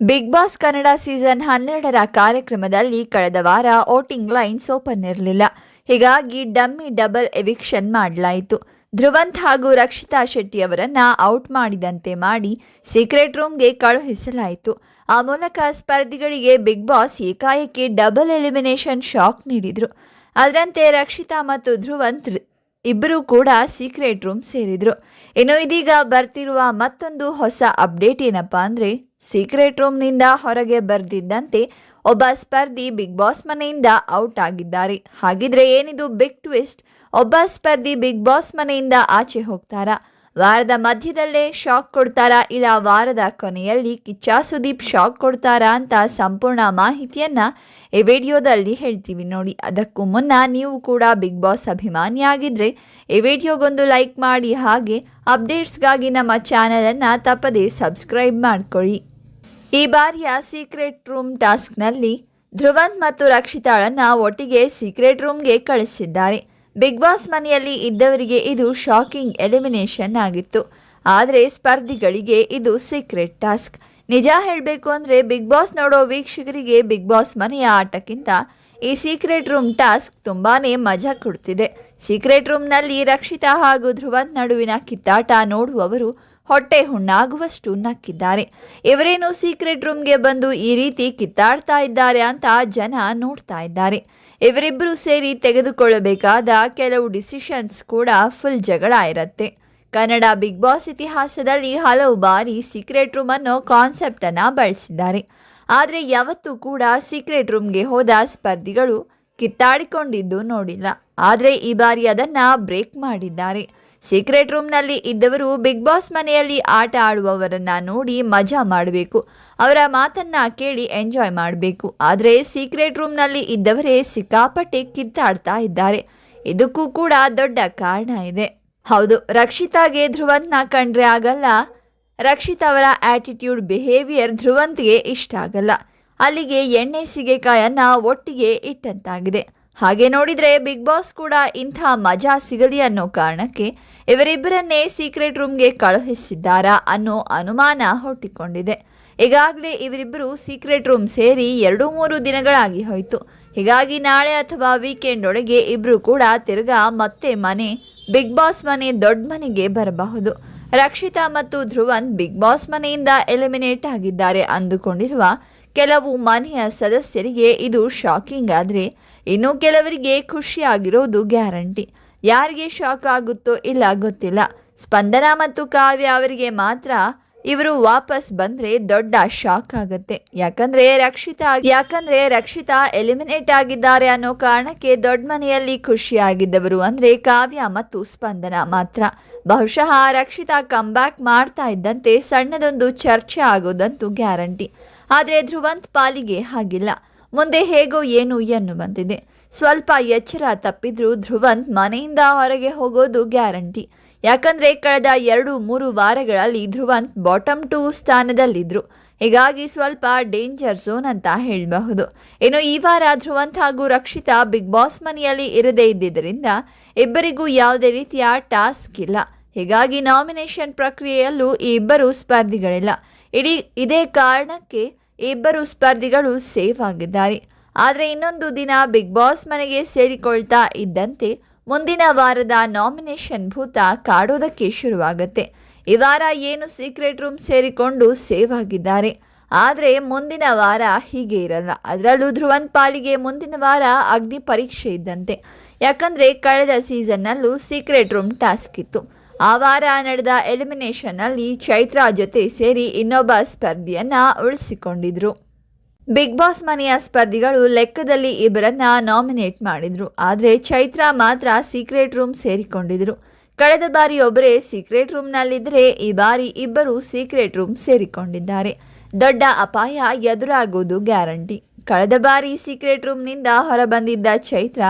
Big boss Kannada season ಹನ್ನೆರಡರ ಕಾರ್ಯಕ್ರಮದಲ್ಲಿ ಕಳೆದ ವಾರ ವೋಟಿಂಗ್ ಲೈನ್ಸ್ ಓಪನ್ ಇರಲಿಲ್ಲ. ಹೀಗಾಗಿ ಡಮ್ಮಿ ಡಬಲ್ ಎವಿಕ್ಷನ್ ಮಾಡಲಾಯಿತು. ಧ್ರುವಂತ್ ಹಾಗೂ ರಕ್ಷಿತಾ ಶೆಟ್ಟಿ ಅವರನ್ನ ಔಟ್ ಮಾಡಿದಂತೆ ಮಾಡಿ ಸೀಕ್ರೆಟ್ ರೂಮ್ಗೆ ಕಳುಹಿಸಲಾಯಿತು. ಆ ಮೂಲಕ ಸ್ಪರ್ಧಿಗಳಿಗೆ ಬಿಗ್ ಬಾಸ್ ಏಕಾಏಕಿ ಡಬಲ್ ಎಲಿಮಿನೇಷನ್ ಶಾಕ್ ನೀಡಿದ್ರು. ಅದರಂತೆ ರಕ್ಷಿತಾ ಮತ್ತು ಧ್ರುವಂತ್ ಇಬ್ಬರೂ ಕೂಡ ಸೀಕ್ರೆಟ್ ರೂಮ್ ಸೇರಿದ್ರು. ಇನ್ನು ಇದೀಗ ಬರ್ತಿರುವ ಮತ್ತೊಂದು ಹೊಸ ಅಪ್ಡೇಟ್ ಏನಪ್ಪಾ ಅಂದ್ರೆ ಸೀಕ್ರೆಟ್ ರೂಮ್ನಿಂದ ಹೊರಗೆ ಬರ್ದಿದ್ದಂತೆ ಒಬ್ಬ ಸ್ಪರ್ಧಿ ಬಿಗ್ ಬಾಸ್ ಮನೆಯಿಂದ ಔಟ್ ಆಗಿದ್ದಾರೆ. ಹಾಗಿದ್ರೆ ಏನಿದು ಬಿಗ್ ಟ್ವಿಸ್ಟ್ ಒಬ್ಬ ಸ್ಪರ್ಧಿ ಬಿಗ್ ಬಾಸ್ ಮನೆಯಿಂದ ಆಚೆ ಹೋಗ್ತಾರಾ? ವಾರದ ಮಧ್ಯದಲ್ಲೇ ಶಾಕ್ ಕೊಡ್ತಾರಾ ಇಲ್ಲ ವಾರದ ಕೊನೆಯಲ್ಲಿ ಕಿಚ್ಚ ಸುದೀಪ್ ಶಾಕ್ ಕೊಡ್ತಾರಾ ಅಂತ ಸಂಪೂರ್ಣ ಮಾಹಿತಿಯನ್ನ ಈ ವಿಡಿಯೋದಲ್ಲಿ ಹೇಳ್ತೀವಿ ನೋಡಿ. ಅದಕ್ಕೂ ಮುನ್ನ ನೀವು ಕೂಡ ಬಿಗ್ ಬಾಸ್ ಅಭಿಮಾನಿಯಾಗಿದ್ರೆ ಈ ವಿಡಿಯೋಗೊಂದು ಲೈಕ್ ಮಾಡಿ ಹಾಗೆ ಅಪ್ಡೇಟ್ಸ್ಗಾಗಿ ನಮ್ಮ ಚಾನಲನ್ನು ತಪ್ಪದೇ ಸಬ್ಸ್ಕ್ರೈಬ್ ಮಾಡ್ಕೊಳ್ಳಿ. ಈ ಬಾರಿಯ ಸೀಕ್ರೆಟ್ ರೂಮ್ ಟಾಸ್ಕ್ನಲ್ಲಿ ಧ್ರುವಂತ್ ಮತ್ತು ರಕ್ಷಿತಾಳನ್ನ ಒಟ್ಟಿಗೆ ಸೀಕ್ರೆಟ್ ರೂಮ್ಗೆ ಕಳಿಸಿದ್ದಾರೆ. ಬಿಗ್ ಬಾಸ್ ಮನೆಯಲ್ಲಿ ಇದ್ದವರಿಗೆ ಇದು ಶಾಕಿಂಗ್ ಎಲಿಮಿನೇಷನ್ ಆಗಿತ್ತು. ಆದರೆ ಸ್ಪರ್ಧಿಗಳಿಗೆ ಇದು ಸೀಕ್ರೆಟ್ ಟಾಸ್ಕ್ ನಿಜ ಹೇಳಬೇಕು ಅಂದರೆ ಬಿಗ್ ಬಾಸ್ ನೋಡೋ ವೀಕ್ಷಕರಿಗೆ ಬಿಗ್ ಬಾಸ್ ಮನೆಯ ಆಟಕ್ಕಿಂತ ಈ ಸೀಕ್ರೆಟ್ ರೂಮ್ ಟಾಸ್ಕ್ ತುಂಬಾ ಮಜಾ ಕೊಡ್ತಿದೆ. ಸೀಕ್ರೆಟ್ ರೂಮ್ನಲ್ಲಿ ರಕ್ಷಿತಾ ಹಾಗೂ ಧ್ರುವನ್ ನಡುವಿನ ಕಿತ್ತಾಟ ನೋಡುವವರು ಹೊಟ್ಟೆ ಹುಣ್ಣಾಗುವಷ್ಟು ನಕ್ಕಿದ್ದಾರೆ. ಇವರೇನು ಸೀಕ್ರೆಟ್ ರೂಮ್ಗೆ ಬಂದು ಈ ರೀತಿ ಕಿತ್ತಾಡ್ತಾ ಇದ್ದಾರೆ ಅಂತ ಜನ ನೋಡ್ತಾ ಇದ್ದಾರೆ. ಇವರಿಬ್ಬರು ಸೇರಿ ತೆಗೆದುಕೊಳ್ಳಬೇಕಾದ ಕೆಲವು ಡಿಸಿಷನ್ಸ್ ಕೂಡ ಫುಲ್ ಜಗಳ ಇರುತ್ತೆ. ಕನ್ನಡ ಬಿಗ್ ಬಾಸ್ ಇತಿಹಾಸದಲ್ಲಿ ಹಲವು ಬಾರಿ ಸೀಕ್ರೆಟ್ ರೂಮ್ ಅನ್ನೋ ಕಾನ್ಸೆಪ್ಟ್ ಅನ್ನ ಬಳಸಿದ್ದಾರೆ. ಆದರೆ ಯಾವತ್ತೂ ಕೂಡ ಸೀಕ್ರೆಟ್ ರೂಮ್ಗೆ ಹೋದ ಸ್ಪರ್ಧಿಗಳು ಕಿತ್ತಾಡಿಕೊಂಡಿದ್ದು ನೋಡಿಲ್ಲ. ಆದರೆ ಈ ಬಾರಿ ಅದನ್ನ ಬ್ರೇಕ್ ಮಾಡಿದ್ದಾರೆ. ಸೀಕ್ರೆಟ್ ರೂಮ್ನಲ್ಲಿ ಇದ್ದವರು ಬಿಗ್ ಬಾಸ್ ಮನೆಯಲ್ಲಿ ಆಟ ಆಡುವವರನ್ನ ನೋಡಿ ಮಜಾ ಮಾಡಬೇಕು. ಅವರ ಮಾತನ್ನ ಕೇಳಿ ಎಂಜಾಯ್ ಮಾಡಬೇಕು. ಆದರೆ ಸೀಕ್ರೆಟ್ ರೂಮ್ನಲ್ಲಿ ಇದ್ದವರೇ ಸಿಕ್ಕಾಪಟ್ಟೆ ಕಿತ್ತಾಡ್ತಾ ಇದ್ದಾರೆ. ಇದಕ್ಕೂ ಕೂಡ ದೊಡ್ಡ ಕಾರಣ ಇದೆ. ಹೌದು, ರಕ್ಷಿತಾಗೆ ಧ್ರುವಂತ್ನ ಕಂಡ್ರೆ ಆಗಲ್ಲ. ರಕ್ಷಿತ್ ಅವರ ಆಟಿಟ್ಯೂಡ್ ಬಿಹೇವಿಯರ್ ಧ್ರುವಂತ್ಗೆ ಇಷ್ಟ ಆಗಲ್ಲ. ಅಲ್ಲಿಗೆ ಎಣ್ಣೆ, ಸಿಗೆಕಾಯನ್ನ ಒಟ್ಟಿಗೆ ಇಟ್ಟಂತಾಗಿದೆ. ಹಾಗೆ ನೋಡಿದ್ರೆ ಬಿಗ್ ಬಾಸ್ ಕೂಡ ಇಂಥ ಮಜಾ ಸಿಗಲಿ ಅನ್ನೋ ಕಾರಣಕ್ಕೆ ಇವರಿಬ್ಬರನ್ನೇ ಸೀಕ್ರೆಟ್ ರೂಮ್ಗೆ ಕಳುಹಿಸಿದ್ದಾರಾ ಅನ್ನೋ ಅನುಮಾನ ಹುಟ್ಟಿಕೊಂಡಿದೆ. ಈಗಾಗಲೇ ಇವರಿಬ್ಬರು ಸೀಕ್ರೆಟ್ ರೂಮ್ ಸೇರಿ ಎರಡು ಮೂರು ದಿನಗಳಾಗಿ ಹೋಯಿತು. ಹೀಗಾಗಿ ನಾಳೆ ಅಥವಾ ವೀಕೆಂಡ್ ಒಳಗೆ ಇಬ್ಬರು ಕೂಡ ತಿರ್ಗಾ ಮತ್ತೆ ಮನೆ, ಬಿಗ್ ಬಾಸ್ ಮನೆ ದೊಡ್ಡ ಮನೆಗೆ ಬರಬಹುದು. ರಕ್ಷಿತಾ ಮತ್ತು ಧ್ರುವನ್ ಬಿಗ್ ಬಾಸ್ ಮನೆಯಿಂದ ಎಲಿಮಿನೇಟ್ ಆಗಿದ್ದಾರೆ ಅಂದುಕೊಂಡಿರುವ ಕೆಲವು ಮನೆಯ ಸದಸ್ಯರಿಗೆ ಇದು ಶಾಕಿಂಗ್ ಆದರೆ ಇನ್ನು ಕೆಲವರಿಗೆ ಖುಷಿಯಾಗಿರೋದು ಗ್ಯಾರಂಟಿ. ಯಾರಿಗೆ ಶಾಕ್ ಆಗುತ್ತೋ ಇಲ್ಲ ಗೊತ್ತಿಲ್ಲ. ಸ್ಪಂದನ ಮತ್ತು ಕಾವ್ಯ ಅವರಿಗೆ ಮಾತ್ರ ಇವರು ವಾಪಸ್ ಬಂದರೆ ದೊಡ್ಡ ಶಾಕ್ ಆಗುತ್ತೆ. ಯಾಕಂದರೆ ರಕ್ಷಿತಾ ಯಾಕಂದರೆ ರಕ್ಷಿತಾ ಎಲಿಮಿನೇಟ್ ಆಗಿದ್ದಾರೆ ಅನ್ನೋ ಕಾರಣಕ್ಕೆ ದೊಡ್ಡ ಮನೆಯಲ್ಲಿ ಖುಷಿಯಾಗಿದ್ದವರು ಅಂದರೆ ಕಾವ್ಯ ಮತ್ತು ಸ್ಪಂದನ ಮಾತ್ರ. ಬಹುಶಃ ರಕ್ಷಿತಾ ಬ್ಯಾಕ್ ಮಾಡ್ತಾ ಇದ್ದಂತೆ ಸಣ್ಣದೊಂದು ಚರ್ಚೆ ಆಗೋದಂತೂ ಗ್ಯಾರಂಟಿ. ಆದರೆ ಧ್ರುವಂತ್ ಪಾಲಿಗೆ ಹಾಗಿಲ್ಲ. ಮುಂದೆ ಹೇಗೋ ಏನು ಎನ್ನು ಬಂದಿದೆ ಸ್ವಲ್ಪ ಎಚ್ಚರ ತಪ್ಪಿದ್ರೂ ಧ್ರುವಂತ್ ಮನೆಯಿಂದ ಹೊರಗೆ ಹೋಗೋದು ಗ್ಯಾರಂಟಿ. ಯಾಕಂದ್ರೆ ಕಳೆದ ಎರಡು ಮೂರು ವಾರಗಳಲ್ಲಿ ಧ್ರುವಂತ್ ಬಾಟಮ್ ಟೂ ಸ್ಥಾನದಲ್ಲಿದ್ರು. ಹೀಗಾಗಿ ಸ್ವಲ್ಪ ಡೇಂಜರ್ ಝೋನ್ ಅಂತ ಹೇಳಬಹುದು. ಇನ್ನು ಈ ವಾರ ಧ್ರುವಂತ್ ಹಾಗೂ ರಕ್ಷಿತಾ ಬಿಗ್ ಬಾಸ್ ಮನೆಯಲ್ಲಿ ಇರದೇ ಇದ್ದಿದ್ದರಿಂದ ಇಬ್ಬರಿಗೂ ಯಾವುದೇ ರೀತಿಯ ಟಾಸ್ಕ್ ಇಲ್ಲ. ಹೀಗಾಗಿ ನಾಮಿನೇಷನ್ ಪ್ರಕ್ರಿಯೆಯಲ್ಲೂ ಈ ಇಬ್ಬರು ಸ್ಪರ್ಧಿಗಳಿಲ್ಲ. ಇಡೀ ಇದೇ ಕಾರಣಕ್ಕೆ ಇಬ್ಬರು ಸ್ಪರ್ಧಿಗಳು ಸೇಫ್ ಆಗಿದ್ದಾರೆ. ಆದರೆ ಇನ್ನೊಂದು ದಿನ ಬಿಗ್ ಬಾಸ್ ಮನೆಗೆ ಸೇರಿಕೊಳ್ತಾ ಇದ್ದಂತೆ ಮುಂದಿನ ವಾರದ ನಾಮಿನೇಷನ್ ಭೂತ ಕಾಡೋದಕ್ಕೆ ಶುರುವಾಗುತ್ತೆ. ಈ ವಾರ ಏನು ಸೀಕ್ರೆಟ್ ರೂಮ್ ಸೇರಿಕೊಂಡು ಸೇವ್ ಆಗಿದ್ದಾರೆ. ಆದರೆ ಮುಂದಿನ ವಾರ ಹೀಗೆ ಇರಲ್ಲ. ಅದರಲ್ಲೂ ಧ್ರುವನ್ ಪಾಲಿಗೆ ಮುಂದಿನ ವಾರ ಅಗ್ನಿ ಪರೀಕ್ಷೆ ಇದ್ದಂತೆ. ಯಾಕಂದರೆ ಕಳೆದ ಸೀಸನ್ನಲ್ಲೂ ಸೀಕ್ರೆಟ್ ರೂಮ್ ಟಾಸ್ಕ್ ಇತ್ತು. ಆ ವಾರ ನಡೆದ ಎಲಿಮಿನೇಷನ್ನಲ್ಲಿ ಚೈತ್ರಾ ಜೊತೆ ಸೇರಿ ಇನ್ನೊಬ್ಬ ಸ್ಪರ್ಧಿಯನ್ನ ಉಳಿಸಿಕೊಂಡಿದ್ರು. ಬಿಗ್ ಬಾಸ್ ಮನೆಯ ಸ್ಪರ್ಧಿಗಳು ಲೆಕ್ಕದಲ್ಲಿ ಇಬ್ಬರನ್ನ ನಾಮಿನೇಟ್ ಮಾಡಿದ್ರು. ಆದರೆ ಚೈತ್ರಾ ಮಾತ್ರ ಸೀಕ್ರೆಟ್ ರೂಮ್ ಸೇರಿಕೊಂಡಿದ್ರು. ಕಳೆದ ಬಾರಿ ಒಬ್ಬರೇ ಸೀಕ್ರೆಟ್ ರೂಮ್ನಲ್ಲಿದ್ದರೆ ಈ ಬಾರಿ ಇಬ್ಬರು ಸೀಕ್ರೆಟ್ ರೂಮ್ ಸೇರಿಕೊಂಡಿದ್ದಾರೆ. ದೊಡ್ಡ ಅಪಾಯ ಎದುರಾಗುವುದು ಗ್ಯಾರಂಟಿ. ಕಳೆದ ಬಾರಿ ಸೀಕ್ರೆಟ್ ರೂಮ್ನಿಂದ ಹೊರಬಂದಿದ್ದ ಚೈತ್ರ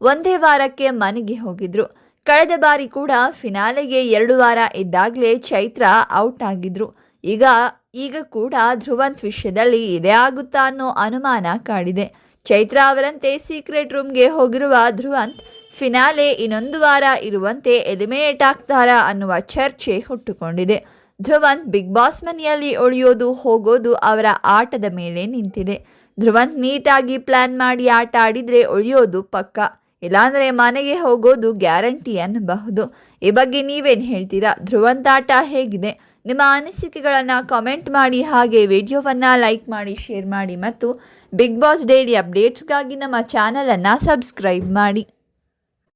ಒಂದೇ ವಾರಕ್ಕೆ ಮನೆಗೆ ಹೋಗಿದ್ರು. ಕಳೆದ ಬಾರಿ ಕೂಡ ಫಿನಾಲೆಗೆ ಎರಡು ವಾರ ಇದ್ದಾಗಲೇ ಚೈತ್ರ ಔಟ್ ಆಗಿದ್ರು. ಈಗ ಈಗ ಕೂಡ ಧ್ರುವಂತ್ ವಿಷಯದಲ್ಲಿ ಇದೇ ಆಗುತ್ತಾ ಅನ್ನೋ ಅನುಮಾನ ಕಾಡಿದೆ. ಚೈತ್ರ ಅವರಂತೆ ಸೀಕ್ರೆಟ್ ರೂಮ್ಗೆ ಹೋಗಿರುವ ಧ್ರುವಂತ್, ಫಿನಾಲೆ ಇನ್ನೊಂದು ವಾರ ಇರುವಂತೆ ಎಲಿಮಿನೇಟ್ ಆಗ್ತಾರಾ ಅನ್ನುವ ಚರ್ಚೆ ಹುಟ್ಟುಕೊಂಡಿದೆ. ಧ್ರುವಂತ್ ಬಿಗ್ ಬಾಸ್ ಮನೆಯಲ್ಲಿ ಉಳಿಯೋದು, ಹೋಗೋದು ಅವರ ಆಟದ ಮೇಲೆ ನಿಂತಿದೆ. ಧ್ರುವಂತ್ ನೀಟಾಗಿ ಪ್ಲಾನ್ ಮಾಡಿ ಆಟ ಆಡಿದರೆ ಉಳಿಯೋದು ಪಕ್ಕ. ಇಲ್ಲಾಂದ್ರೆ ಮನೆಗೆ ಹೋಗೋದು ಗ್ಯಾರಂಟಿ ಅನ್ನಬಹುದು. ಈ ಬಗ್ಗೆ ನೀವೇನು ಹೇಳ್ತೀರಾ? ಧ್ರುವಂತಾಟ ಹೇಗಿದೆ? ನಿಮ್ಮ ಅನಿಸಿಕೆಗಳನ್ನು ಕಾಮೆಂಟ್ ಮಾಡಿ, ಹಾಗೆ ವಿಡಿಯೋವನ್ನು ಲೈಕ್ ಮಾಡಿ ಶೇರ್ ಮಾಡಿ, ಮತ್ತು ಬಿಗ್ ಬಾಸ್ ಡೈಲಿ ಅಪ್ಡೇಟ್ಸ್ಗಾಗಿ ನಮ್ಮ ಚಾನಲನ್ನು ಸಬ್ಸ್ಕ್ರೈಬ್ ಮಾಡಿ.